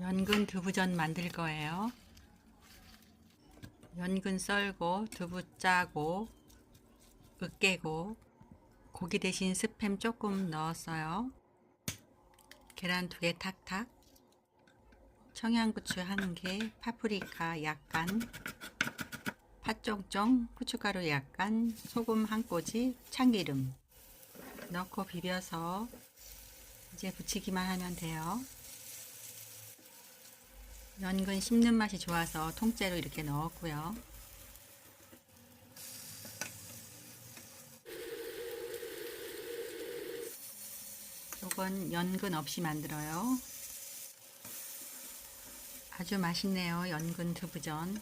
연근 두부전 만들 거예요. 연근 썰고 두부 짜고 으깨고 고기 대신 스팸 조금 넣었어요. 계란 두 개 탁탁 청양고추 한 개, 파프리카 약간, 팥종종, 후춧가루 약간, 소금 한 꼬지, 참기름 넣고 비벼서 이제 부치기만 하면 돼요. 연근 씹는 맛이 좋아서 통째로 이렇게 넣었고요. 이건 연근 없이 만들어요. 아주 맛있네요. 연근 두부전.